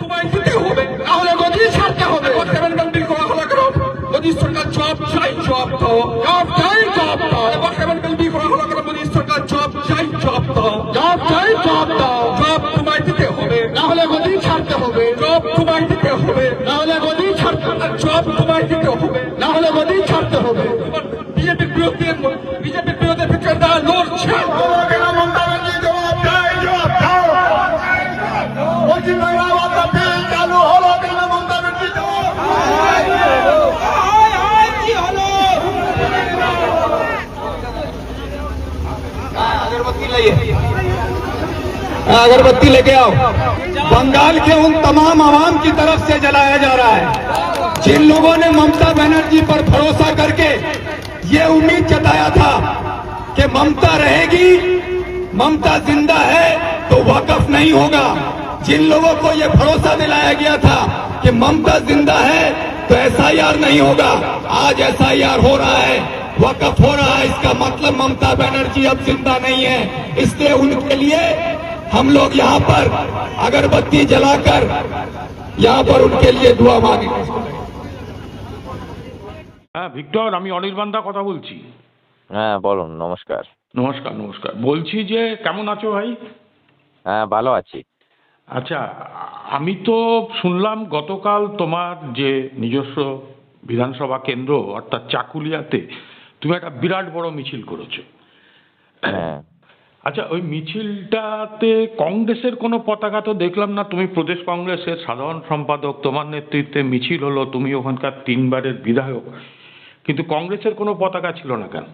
হবে নাহলে গদি ছাড়তে হবে। সেভেন বিল করা হলো কেন? মোদী সরকার জব চাই জব দাও। জব চাই জব দাও। সেভেন বিল করা হলো কেন? মোদী সরকার জব চাই জব দাও। জব চাই জব দাও। জব তোমায় দিতে হবে। নাহলে গদি ছাড়তে হবে। জব তোমায় দিতে হবে। নাহলে গদি ছাড়তে হবে। জব তোমায় দিতে হবে। নাহলে গদি ছাড়তে হবে। বিজেপির বিরুদ্ধে বিজেপির বিরুদ্ধে বিক্রেতা লড়ছে अगरबत्ती लेके आओ। बंगाल के उन तमाम आवाम की तरफ़ से जलाया जा रहा है, जिन लोगों ने ममता बनर्जी पर भरोसा करके ये उम्मीद जताया था कि ममता रहेगी, ममता ज़िंदा है तो वाकफ नहीं होगा। जिन लोगों को ये भरोसा दिलाया गया था कि ममता ज़िंदा है तो एसआईआर नहीं होगा। आज एसआईआर हो रहा है, वकफ हो रहा है। इसका मतलब ममता बनर्जी अब ज़िंदा नहीं है। इसलिए उनके लिए हम लोग यहाँ पर अगरबत्ती जलाकर यहाँ पर उनके लिए दुआ मांगे হ্যাঁ ভিক্টর আমি অনির্বাণ দা কথা বলছি হ্যাঁ বলুন নমস্কার নমস্কার নমস্কার বলছি যে কেমন আছো ভাই হ্যাঁ ভালো আছি আচ্ছা আমি তো শুনলাম গতকাল তোমার যে নিজস্ব বিধানসভা কেন্দ্র অর্থাৎ চাকুলিয়াতে তুমি একটা বিরাট বড় মিছিল করেছো হ্যাঁ আচ্ছা ওই মিছিলটাতে কংগ্রেসের কোনো পতাকা তো দেখলাম না। তুমি প্রদেশ কংগ্রেসের সাধারণ সম্পাদক তোমার নেতৃত্বে মিছিল হলো তুমি ওখানকার তিনবারের বিধায়ক। কিন্তু কংগ্রেসের কোনো পতাকা ছিল না কেন?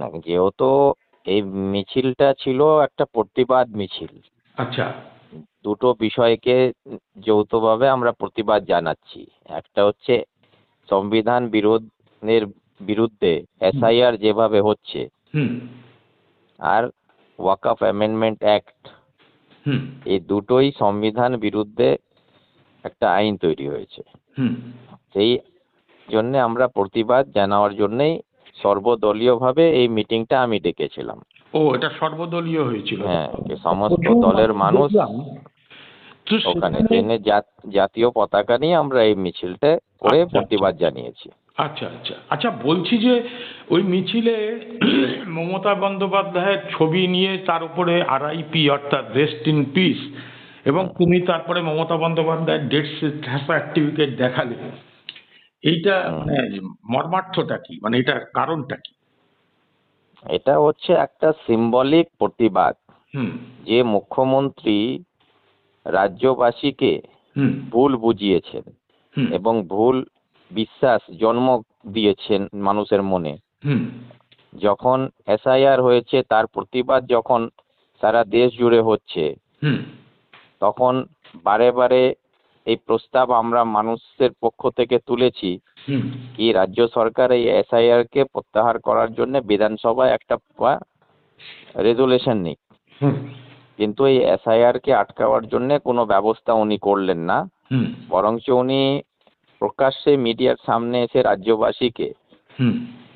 না, যেহেতু এই মিছিলটা ছিল একটা প্রতিবাদ মিছিল। আচ্ছা। দুটো বিষয়কে যৌথভাবে আমরা প্রতিবাদ জানাচ্ছি। একটা হচ্ছে সংবিধান বিরোধের বিরুদ্ধে এসআইআর যেভাবে হচ্ছে হুম। আর ওয়াকফ অ্যামেন্ডমেন্ট অ্যাক্ট। হুম। এই দুটোই সংবিধান বিরুদ্ধে একটা আইন তৈরি হয়েছে। হুম। সেই জন্যে আমরা প্রতিবাদ জানাওয়ার জন্যেই সর্বদলীয়ভাবে এই মিটিংটা আমি ডেকেছিলাম। ও এটা সর্বদলীয় হয়েছিল। হ্যাঁ সমস্ত দলের মানুষ ওখানে ট্রেনে জাতীয় পতাকা নিয়ে আমরা এই মিছিলটা করে আচ্ছা, প্রতিবাদ জানিয়েছি। আচ্ছা আচ্ছা। আচ্ছা বলছি যে ওই মিছিলে মমতা বন্দ্যোপাধ্যায়ের ছবি নিয়ে তার উপরে আরআইপি অর্থাৎ রেস্ট ইন পিস এবং তুমি তারপরে মমতা বন্দ্যোপাধ্যায়ের ডেথ সার্টিফিকেট দেখালে এইটা মানে মর্মার্থটা কি? মানে এটার কারণটা কি? এটা হচ্ছে একটা সিম্বলিক প্রতিবাদ হুম। যে মুখ্যমন্ত্রী রাজ্যবাসীকে ভুল বুঝিয়েছেন এবং ভুল বিশ্বাস জন্ম দিয়েছেন মানুষের মনে। যখন এসআইআর হয়েছে তার প্রতিবাদ যখন সারা দেশ জুড়ে হচ্ছে তখন বারে বারে এই প্রস্তাব আমরা মানুষের পক্ষ থেকে তুলেছি কি রাজ্য সরকার এই এসআইআর কে প্রত্যাহার করার জন্য বিধানসভায় একটা রেজুলেশন নিক। কিন্তু এই এসআইআর কে আটকাওয়ার জন্য কোনো ব্যবস্থা উনি করলেন না। বরঞ্চ উনি প্রকাশ্যে মিডিয়ার সামনে এসে রাজ্যবাসীকে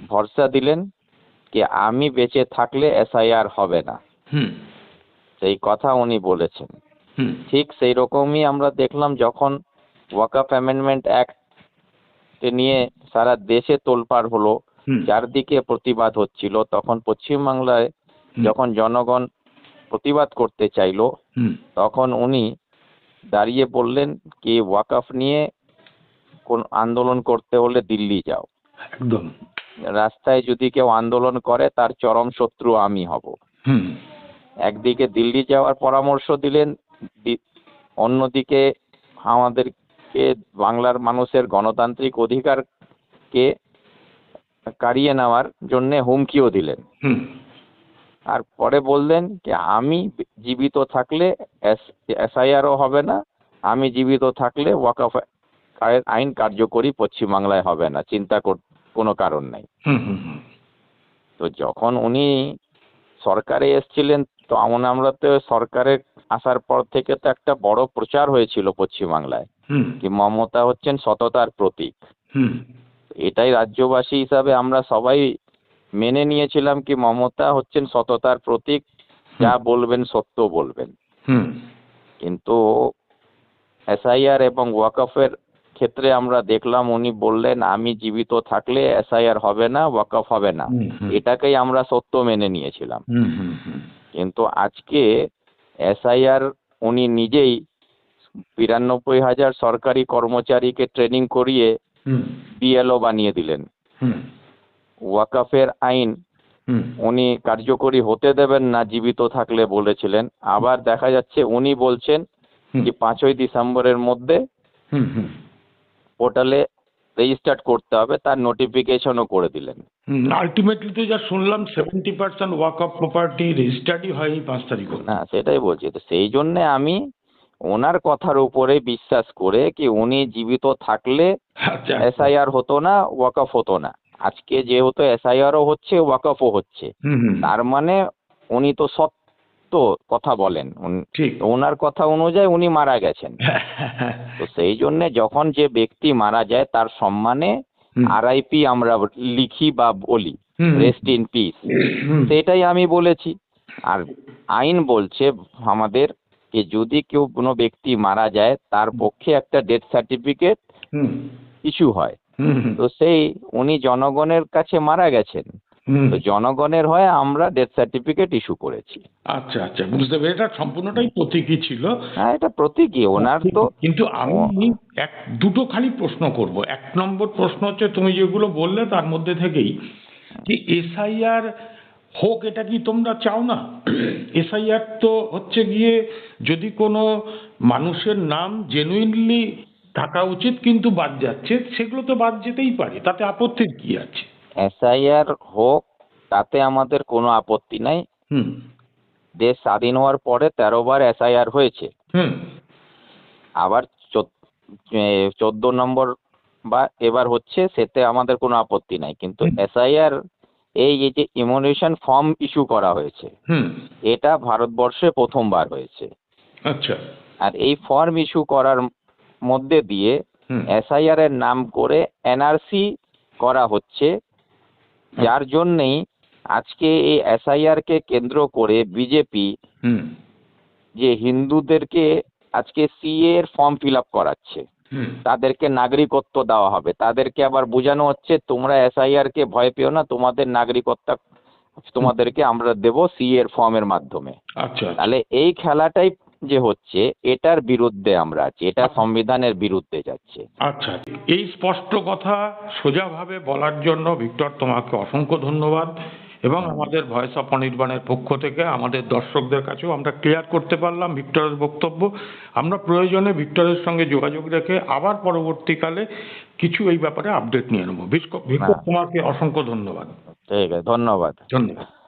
ভরসা দিলেন কি আমি বেঁচে থাকলে এসআইআর হবে না। সেই কথা উনি বলেছেন। ঠিক সেই রকমই আমরা দেখলাম যখন ওয়াকআপ অ্যামেন্ডমেন্ট অ্যাক্ট নিয়ে সারা দেশে তোলপাড় হলো চারদিকে প্রতিবাদ হচ্ছিল তখন পশ্চিমবাংলায়। যখন জনগণ প্রতিবাদ করতে চাইলো তখন উনি দাঁড়িয়ে বললেন কি ওয়াকআপ নিয়ে কোন আন্দোলন করতে হলে দিল্লি যাও। একদম। রাস্তায় যদি কেউ আন্দোলন করে তার চরম শত্রু আমি হব। হুম। একদিকে দিল্লি যাওয়ার পরামর্শ দিলেন অন্যদিকে আমাদেরকে বাংলার মানুষের গণতান্ত্রিক অধিকারকে কাড়িয়ে নেওয়ার জন্যে হুমকিও দিলেন। আর পরে বললেন যে আমি জীবিত থাকলে এসআইআরও হবে না আমি জীবিত থাকলে ওয়াকফ আইন কার্যকরী পশ্চিমবাংলায় হবে না চিন্তা কর কোনো কারণ নাই। হুম হুম হুম। তো যখন উনি সরকারে এসছিলেন তো আমরা আমরা তো সরকারে আসার পর থেকে তো একটা বড় প্রচার হয়েছিল পশ্চিমবাংলায় হুম। কি মমতা হচ্ছেন সততার প্রতীক। হুম। এটাই রাজ্যবাসী হিসাবে আমরা সবাই মেনে নিয়েছিলাম কি মমতা হচ্ছেন সততার প্রতীক যা বলবেন সত্য বলবেন। হুম। কিন্তু এসআইআর এবং ওয়াকফের ক্ষেত্রে আমরা দেখলাম উনি বললেন আমি জীবিত থাকলে এসআইআর হবে না ওয়াকফ হবে না। এটাকেই আমরা সত্য মেনে নিয়েছিলাম। কিন্তু আজকে এসআইআর উনি নিজেই বিরানব্বই হাজার সরকারি কর্মচারীকে ট্রেনিং করিয়ে বিএলও বানিয়ে দিলেন। ওয়াকফের আইন উনি কার্যকরী হতে দেবেন না জীবিত থাকলে বলেছিলেন। আবার দেখা যাচ্ছে উনি বলছেন যে পাঁচই ডিসেম্বরের মধ্যে পোর্টালে রেজিস্টার্ড করতে হবে তার নোটিফিকেশনও করে দিলেন। আলটিমেটলি তো যা শুনলাম সেভেন্টি পার্সেন্ট ওয়াক অফ প্রপার্টি রেজিস্টার্ডই হয়নি পাঁচ তারিখ। না সেটাই বলছি তো সেই জন্যে আমি ওনার কথার উপরে বিশ্বাস করে কি উনি জীবিত থাকলে আচ্ছা। এসআইআর হতো না ওয়াকফ হতো না। আজকে যেহেতু এসআইআরও হচ্ছে ওয়াকফও হচ্ছে। তার মানে উনি তো সত্য কথা বলেন উন- ঠিক ওনার কথা অনুযায়ী উনি মারা গেছেন তো সেই জন্যে যখন যে ব্যক্তি মারা যায় তার সম্মানে। আরআইপি আমরা লিখি বা বলি। Rest in peace. সেটাই আমি বলেছি আর আইন বলছে আমাদের যে যদি কেউ কোনো ব্যক্তি মারা যায় তার পক্ষে একটা ডেথ সার্টিফিকেট ইস্যু হয়। তো সেই উনি জনগণের কাছে মারা গেছেন। তো জনগণের হয়ে আমরা ডেথ সার্টিফিকেট ইস্যু করেছি। আচ্ছা আচ্ছা বুঝতে পেরে এটা সম্পূর্ণটাই প্রতীকী ছিল। হ্যাঁ এটা প্রতীকী। ওনার তো কিন্তু আমি এক দুটো খালি প্রশ্ন করব। এক নম্বর প্রশ্ন হচ্ছে তুমি যেগুলো বললে তার মধ্যে থেকেই যে এসআইআর হোক এটা কি তোমরা চাও না? এসআইআর তো হচ্ছে গিয়ে যদি কোনো মানুষের নাম জেনুইনলি থাকা উচিত কিন্তু বাদ যাচ্ছে সেগুলো তো বাদ যেতেই পারে। তাতে আপত্তির কি আছে? এসআইআর হোক তাতে আমাদের কোনো আপত্তি নাই। দেশ স্বাধীন হওয়ার পরে তেরো বার এসআইআর হয়েছে। হুম। আবার চোদ্দ নম্বর বা এবার হচ্ছে সেতে আমাদের কোনো আপত্তি নাই। কিন্তু এসআইআর এই যে ইমোনেশন ফর্ম ইস্যু করা হয়েছে হুম। এটা ভারতবর্ষে প্রথমবার হয়েছে। আচ্ছা। আর এই ফর্ম ইস্যু করার মধ্যে দিয়ে এসআইআর এর নাম করে এনআরসি করা হচ্ছে। যার জন্যেই আজকে এই এসআইআর কে কেন্দ্র করে বিজেপি হুম। যে হিন্দুদেরকে আজকে সিএ এর ফর্ম ফিল আপ করাচ্ছে তাদেরকে নাগরিকত্ব দেওয়া হবে। তাদেরকে আবার বোঝানো হচ্ছে তোমরা এসআইআর কে ভয় পেও না তোমাদের নাগরিকত্ব তোমাদেরকে আমরা দেব সিএ এর ফর্মের মাধ্যমে। আচ্ছা। তাহলে এই খেলাটাই যে হচ্ছে এটার বিরুদ্ধে আমরা আছি এটা সংবিধানের বিরুদ্ধে যাচ্ছে। আচ্ছা এই স্পষ্ট কথা সোজাভাবে বলার জন্য ভিক্টর তোমাকে অসংখ্য ধন্যবাদ এবং আমাদের ভয়েস অফ অনির্বাণের পক্ষ থেকে আমাদের দর্শকদের কাছেও আমরা ক্লিয়ার করতে পারলাম ভিক্টরের বক্তব্য। আমরা প্রয়োজনে ভিক্টরের সঙ্গে যোগাযোগ রেখে আবার পরবর্তীকালে কিছু এই ব্যাপারে আপডেট নিয়ে নেব। ভিক্টর ভিক্টর হ্যাঁ। তোমাকে অসংখ্য ধন্যবাদ। ঠিক আছে ধন্যবাদ। ধন্যবাদ।